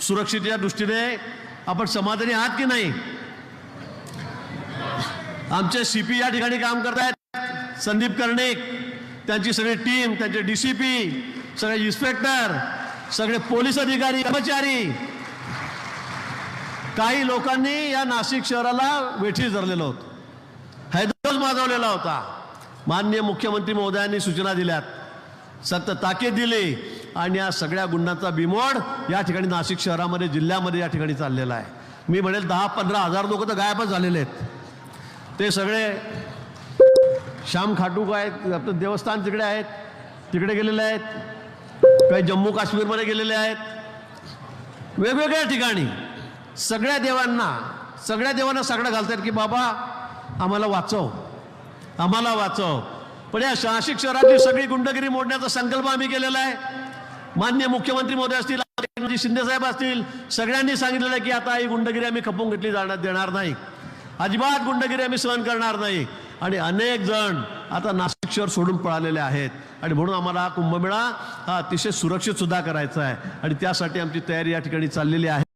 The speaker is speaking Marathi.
सुरक्षेच्या दृष्टीने आपण समाधानी आहात की नाही? आमचे सीपी या ठिकाणी काम करत आहेत संदीप कर्णिक त्यांची सगळी टीम त्यांचे डी सी पी सगळे इन्स्पेक्टर सगळे पोलीस अधिकारी कर्मचारी. काही लोकांनी या नाशिक शहराला वेठीस धरलेलं होतं. हैदराबाद माजवलेला होता. माननीय मुख्यमंत्री महोदयांनी सूचना दिल्यात. सक्त ताकीद दिली. आणि या सगळ्या गुंडांचा बिमोड या ठिकाणी नाशिक शहरामध्ये जिल्ह्यामध्ये या ठिकाणी चाललेला आहे. मी म्हणेल दहा पंधरा हजार लोक तर गायबच झालेले आहेत. ते सगळे श्याम खाटूक आहेत आपलं देवस्थान तिकडे आहेत तिकडे गेलेले आहेत काही जम्मू काश्मीरमध्ये गेलेले आहेत. वेगवेगळ्या ठिकाणी सगळ्या देवांना सगळ्या देवांना सगळं घालतात की बाबा आम्हाला वाचव आम्हाला वाचव. पण या नाशिक शहरातली सगळी गुंडगिरी मोडण्याचा संकल्प आम्ही केलेला आहे. मान्य मुख्यमंत्री मोदी असतील एकनाथजी शिंदे साहेब असतील सगळ्यांनी सांगितलेलं आहे की आता ही गुंडगिरी आम्ही खपून घेतली जाणार देणार नाही. अजिबात गुंडगिरी आम्ही सहन करणार नाही. आणि अनेक जण आता नाशिक शहर सोडून पळालेले आहेत. आणि म्हणून आम्हाला हा कुंभमेळा हा अतिशय सुरक्षित सुद्धा करायचा आहे. आणि त्यासाठी आमची तयारी या ठिकाणी चाललेली आहे.